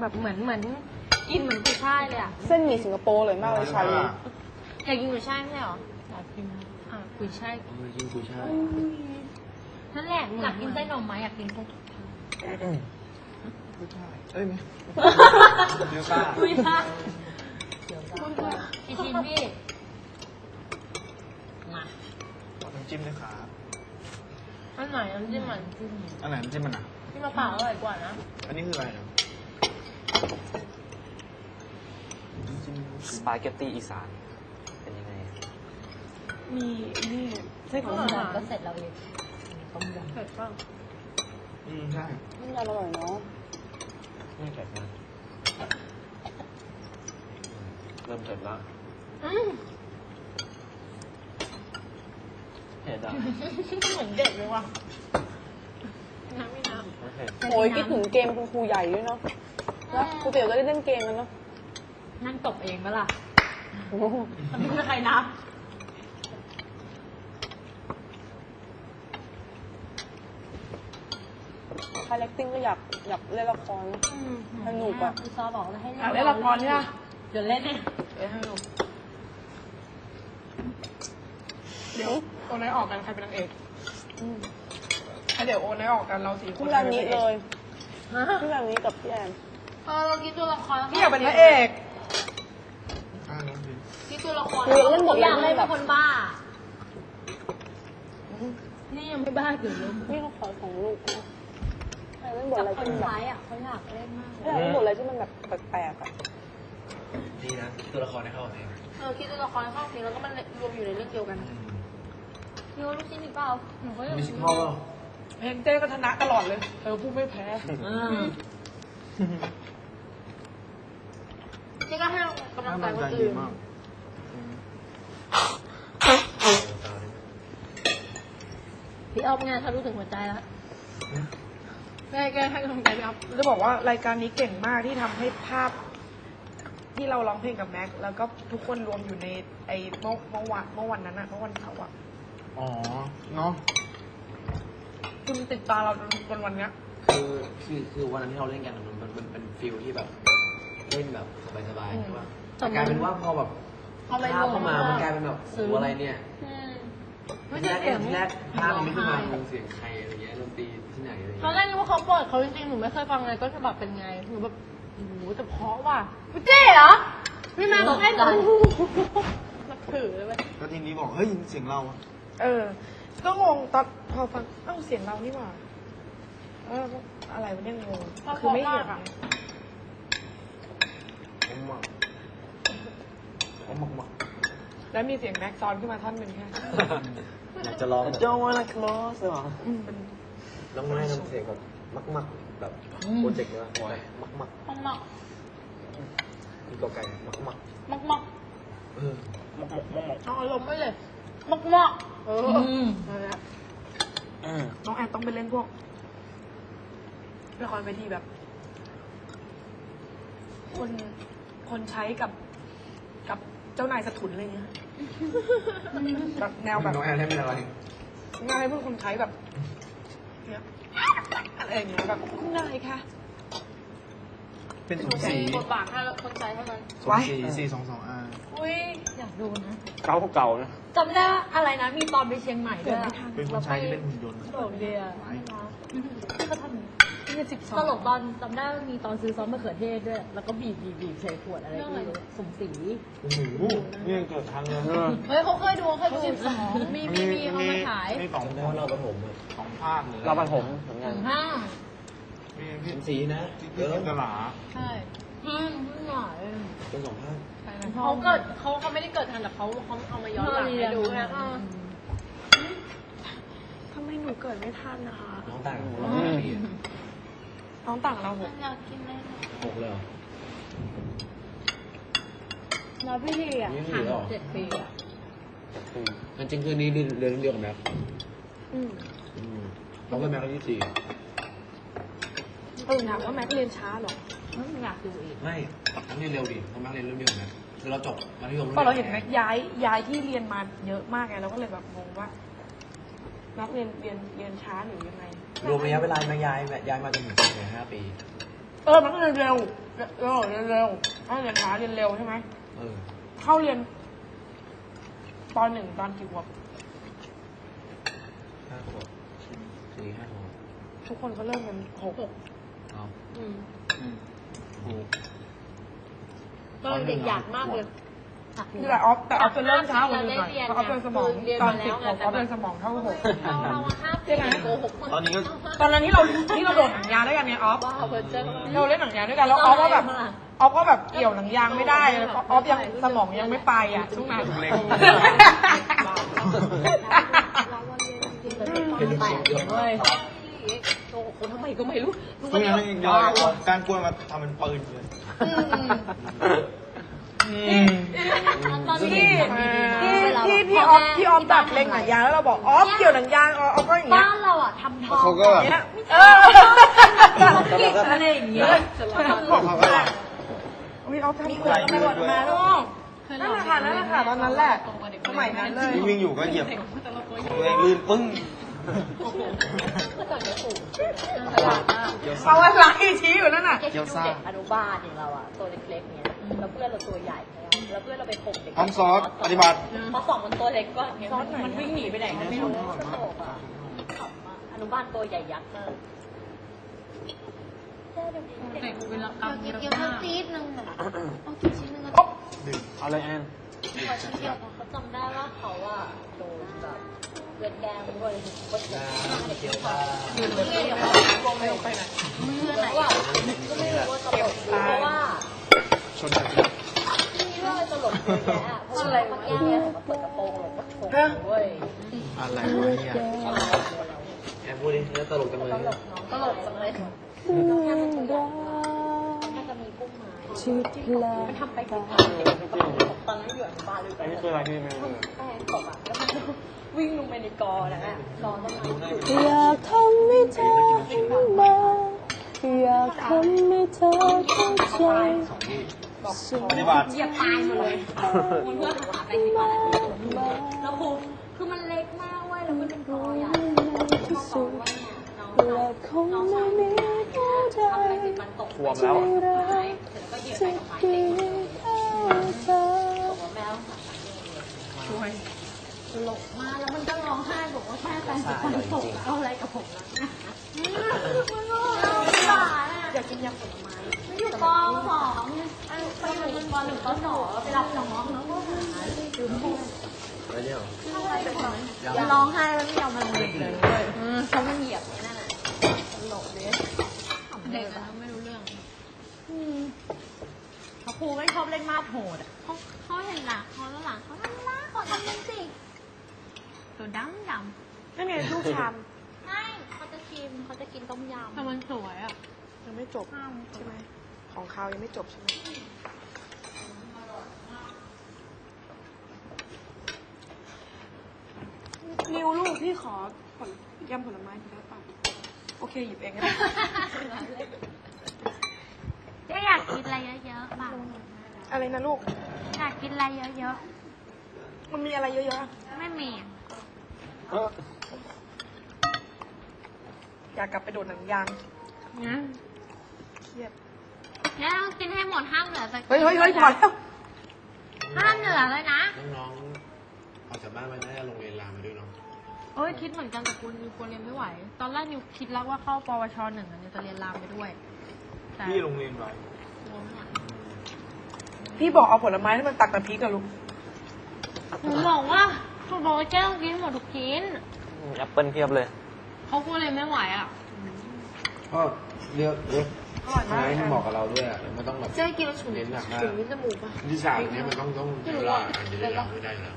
แบบเหมือนเหมือนกินเหมือนกุยช่ายเลยอะเส้นหมี่สิงคโปร์เลยมากเลยชาลีอยากกินกุยช่ายไม่ใช่เหรออยากกินอะกุยช่ายเอาไปกินกุยช่ายนั่นแหละอยากกินไส้หน่อไม้อยากกินพวกกุยช่ายเอ้ยไม่เดี๋ยวป้ากุยช่ายไอชิมพี่มาน้ำจิ้มด้วยครับอันไหนน้ำจิ้มมันจิ้มอันไหนน้ำจิ้มมันอะที่มะพร้าวอร่อยกว่านะ อันนี้คืออะไรนะน้ำจิ้ม สปาเกตตี้อีสานเป็นยังไง มีนี่ไส้กรต้อมกยำก็เสร็จแล้วเองต้มยำเผ็ดป่ะอืมใช่นี่อร่อยเนาะไม่เผ็ดมากเริ่มเผ็ดแล้วอืมเผ็ดอะเหมือนเด็กเลยว่ะน้ำไม่น้ไม่เผ็ดโอ้ยคิดถึงเกมคุณครูใหญ่ด้วยเนาะ แล้วครูเตี๋ยวก็ได้เล่นเกมกันเนาะำนั่งตบเองปะล่ะโอ้โหมันไม่มีใครนับ คาแรคติ้งก็อยากอยากเล่นละคร สนุกอะ คุณซอบอกว่าให้อยากเล่นละครเนี่ยเดี๋ยวเล่นเนี่ยเดี๋ยวให้ดูเดี๋ยวโอนไลน์ออกกันใครเป็นนางเอกอืมอะเดี๋ยวโอนไลน์ออกกันเราสี่คนพี่รันนี้เลยฮะพี่รันนี้กับพี่แอน เออเราคิดตัวละครพี่อยากเป็นพระเอก อ่าน้ำจิ้มคิดตัวละครคือเล่นบทอเล่ยากนเล่นแบเป็นบคนบ้า นี่ยังไม่บ้าอยู่เลยนี่เขาขอของลูกนะอยากเล่นบทกับอะไรคนที่มันแบบซ้ายอะเขาอยากเล่นมากเลอยากยเล่นบทอะไรที่มันแบบแปลกๆอะดีนะตัวละครในเข้าเองเออคิดตัวละครเข้าเพลงแล้วก็มันรวมอยู่ในเรื่องเดียวกันพี่ว่าลูกชิ้นอีกเปล่าหนูก็ยังมีสิบพ่อเปล่าเพลงเจ๊ก็ชนะตลอดเลยเออผู้ไม่แพ้อืมเจ๊ ก็ให้กำลังใจคนอื่นพี่ออฟไงทะลุถึงหัวใจแล้วแม่แกให้กำลังใจพี่ออฟจะบอกว่ารายการนี้เก่งมากที่ทำให้ภาพ ที่เราร้องเพลงกับแม็กซ์แล้วก็ทุกคนรวมอยู่ในไอ้เมื่อเมื่อวันเมื่อวันนั้นอะเมื่อวันเสาร์อะอ๋อ เนาะคือมันติดตาเราจนจนวันเนี้ย คือคือคือวันนั้นที่เราเล่นกันมันมันมันเป็นฟิลที่แบบ เล่นแบบสบายๆใช่ปะ แต่กลายเป็นว่าพอแบบพอไปภาพรวเข้ามมามันกลายเป็นแบบซึ้งโอ้อะไรเนี่ยอืมทีแรกทีแรกภาพมันไม่ขึ้นมางงเสียงใครอะไรเงี้ยดนตรีที่ไหนอะไรตอนเงี้ยแรกนึกว่าเขาเปิดเขาจริงๆหนูไม่เคยฟังเลยต้นฉบับเป็นไงหนูแบบโอ้โหแต่เพราะว่ะเจ๊เหรอพี่แม่บอกให้หนูนับถือเลยเว้ยแล้วทีนี้บอก เฮ้ยเสียงเราอะเออ ก็งงตอนพอฟังเอ้าเสียงเรานี่หว่าเอออะไรวะเนี่ยงงคือไม่เห็นอะ ผมหมักผมหมักหมัก แล้วมีเสียงแม็กซ์ซ้อนขึ้นมาท่อนหนึ่งแค่อยากจะลอง Don't wanna close หรออืมเป็นน้องไม้ทำเสียงแบบมักมักๆแบบโปรเจกต์เนี้ยมักมักมักมักๆมีกอไก่มักมักมักมักๆเออเอาอารมณ์ไม่เลยมักมักเออนั่นแหละอืมน้องแอนต้องไปเล่นพวกละครเวทีแบบ คนคนใช้กับ กับเจ้านายสถุนอะไรเงี้ยแบบแนวแบบน้องแอนให้เป็นอะไรง่ายเพื่อคนใช้แบบเนี่ยอะไรอย่างเงี้ยแบบคุณนายคะเป็นสมเป็ศรีนบทบาทให้คนใจเท่านั้นสมศรีสี่สองสองอาอุ้ยอยากดูนะเก่าเก่านะจำได้อะไรนะ มีตอนไปเชียงใหม่ด้วยอะเป็นคนใช้ที่เล่นหุ่นยนต์ตลกดีอะไว้เขาทำ นี่สิบตลกตอนจำได้ว่ามีตอนซื้อซอสมะเขือเทศด้วย แล้วก็บีบบีบบีบใส่ขวดอะไรที่สมศรีโอ้โหนี่ยังเกิดทันเลยเฮ้ยเขาเคยดูเคยดูสิบสองมีมีมีเอามาขายมีสองแล้ว่าเราปฐมอะสองภาคเลยเราปฐมเหมือนกันห้ามีพี่เป็นสีนะที่เอพี่อจินตลาใช่ห้าไม่หน่อยเป็นสองภาคเขาเกิดเขาเขาไม่ได้เกิดทันแต่เขาเขาเอามาย้อนหลังให้ดูนะทำไมหนูเกิดไม่ทันนะคะน้องต่างน้องต่างปีอะ น้องต่างเราหกอยากกินเลยหกเลยเหรอแล้วพี่ทีอะห่างเจ็ดปีอะอืมมันจริงคือนี้เรียนเรียนเดียวกับแม็กอืมอืมน้องเป็นแม็กอายุสี่เออถามว่าแม็กเรียนช้าเหรออยากดูอีกไม่ต้องเรียนเร็วดิน้องแม็กเรียนเรื่องเดียวกับแม็กคือเราจบมัธยมพอเราเห็นแม็กย้ายย้ายที่เรียนมาเยอะมากไงเราก็เลยแบบงงว่าแม็กเรียนเรียนเรียนช้าหรือยังไง รวมระยะเวลามาย้ายย้ายมาจนถึงปีไหนห้าปี เออแม็กเรียนเร็วเร็วเรียนเร็วเอาเรียนช้าเรียนเร็วใช่ไหมเออ เข้าเรียนตอนหนึ่งตอนกี่ขวบห้าขวบสี่ห้าหกทุกคนก็เริ่มกันหกเอาอืมถูกตอนเด็กอยากมากเลยนี่แหละออฟแต่ออฟจะเริ่มช้ากว่านี้หน่อยเพราะออฟเป็นสมองตอนสิบขวบออฟเป็นสมองเท่าหกเราเราอะห้า ปีโกหกตอนนี้ก็ตอนนั้นที่เราที่เราโดดหนังยางด้วยกันเนี่ยออฟบ้าเพอเจอเราเล่นหนังยางด้วยกันแล้วออฟก็แบบออฟก็แบบเกี่ยวหนังยางไม่ได้แล้วก็ออฟยังสมองยังไม่ไปอะช่วงนั้นเป็นแตกเลยโกหกคนทำไมก็ไม่รู้ไม่งั้นไม่ยอมการกล้วยมาทำเป็นปืนเลยตอนที่นี้ที่ที่พี่ ออฟที่ออฟแบบเล็งหนังยางแล้วเราบอกออฟเกี่ยวหนังยางออฟก็ อย่างเงี้ยบ้านเราอะทำทองเขาก็แบบเงี้ยเอออะไรอย่างเงี้ยเขาก็แบบอุ้ยออฟทำเกิดตำรวจมาแล้วนั่นแหละค่ะนั่นแหละค่ะตอนนั้นแหละสมัยนั้นเลย วิ่งอยู่ก็เหยียบตัวเองลื่นปึ้งเอาอะไรชี้อยู่นั่นน่ะ เกี๊ยวซ่าเด็กอนุบาลอย่างเราอะตัวเล็กๆเนี้ยแล้วเพื่อนเราตัวใหญ่ใช่ไหม แล้วเพื่อนเราไปข่มเด็กพร้อมซอสปฏิบัติพอสองมันตัวเล็กก็เนี้ยมันมันวิ่งหนีไปไหนก็ไม่รู้สนุกอะขำอะอนุบาลตัวใหญ่ยักษ์มากแค่เด็กๆเด็กเวลากำเยอะเกี่ยวมากับกซีดนึงแบบเอากี่ชิ้นนึงก็ดึงเอาเลยแอนเขาชิ้นเดียวเขาจำได้ว่าเขาอะโดนแบบเลือดแดงด้วยก็เจ็บมากเด็กที่เขาคือเลือดแดงลงไปลงไปไหนเลือดไหนอะก็ไม่รู้ว่าตลกเพราะว่าชนกันที่ ว่ามันตลกเลยแกเพราะอะไรมาแก้เนี่ยมาเปิดกระโปรงหลงกระโปรงเว้ยอะไรวะเนี่ยแอบพูดดิแล้วตลกจังเลยตลกน้องตลกจังเลยน้องแค่มันตัวใหญ่น่าจะมีพุ่มไม้ชุดลามันทำไปผิดทางตอนนั้นอยู่อนุบาลเลยอันนี้คืออะไรที่ไม่รู้แป้งตกอะแล้วมันวิ่งลงไปในกอนะกอต้นไม้องอยากทำให้เธอขึ้นมาอยากทำให้เธอเข้าใจ ปฏิบัติเหยียบตายหมดเลยมันเพื่อนหาไปที่บ้านแล้วครูคือมันเล็กมากเว้ยแล้วมันเป็นกอใหญ่ที่สุดน้องและคงน้องไม่ชายมีผู้ใดทำอะไรผิดมันตกขวบแล้วอะที่รักก็เหยียบจะไปดีกับไม้เต็มเท่าเธอบอกว่าแมวช่วยตลกมากแล้วมันก็ร้องไห้บอกว่าแม่แฟนสิฟันตกเอาอะไรกับผมนะมันร้ อยากกินยำผลไม้ไม่อยู่ปสองไปอยู่ปหนึ่งปสองไปรับน้องแล้วก็หาซื้อพวกอะไรเนี่ยเหรอมันร้องไห้แล้วไม่ยอมมาโรงเรียนเลยเว้ยเพราะมันเหยียบนั่นน่ะตลกเลยเด็กอะไม่รู้เรื่องเขาครูไม่ชอบเล่นมาดโหดอะเขาเขาเห็นหลังเขาแล้วหลังเขาทำละขอทำยังสิตัวดำดำนั่นไงลูกชามใช่เขาจะชิมเขาจะกินต้มยำแต่มันสวยอะ ยังไม่จบใช่ไหมของเขายังไม่จบใช่ไหมนิวลูกพี่ขอผลยำผลไม้ได้ป่ะโอเคหยิบเองก็ได้ก็อยากกินอะไรเยอะๆบ้างอะไรนะลูก อยากกินอะไรเยอะมันมีอะไรเยอะๆอะๆ ไม่มีอยากกลับไปโดดหนังยาง นะเครียด เนี่ยต้องกินให้หมดห้ามเหลือสักเฮ้ยเฮ้ยเฮ้ยพอแล้วห้ามเหลือเลยนะ น้องๆออกจากบ้านมาน่าจะโรงเรียนรามมาด้วยเนาะโอ้ยคิดเหมือนกันแต่กูนิวกลัวเรียนไม่ไหว ตอนแรกนิวคิดแล้วว่าเข้าปวชหนึ่งอะนิวจะเรียนรามไปด้วย แต่พี่โรงเรียนไปพี่บอกเอาผลไม้ให้มันตักแต่พริกอะลูกหนูบอกว่าหนูบอกว่าแก้ต้องกินหมดทุกชิ้น แอปเปิลเพียบเลย เขากลัวเรียนไม่ไหวอะ ก็เลือกเลือกอร่อยมากให้เหมาะกับเราด้วยอะมันต้องแบบ เจ๊กินแล้วฉุนเน้นหนักฉุนนิดจมูกปะวิชาเนี้ยมันต้องต้องใช้เวลาอ่านเยอะๆไม่ได้อยู่แล้ว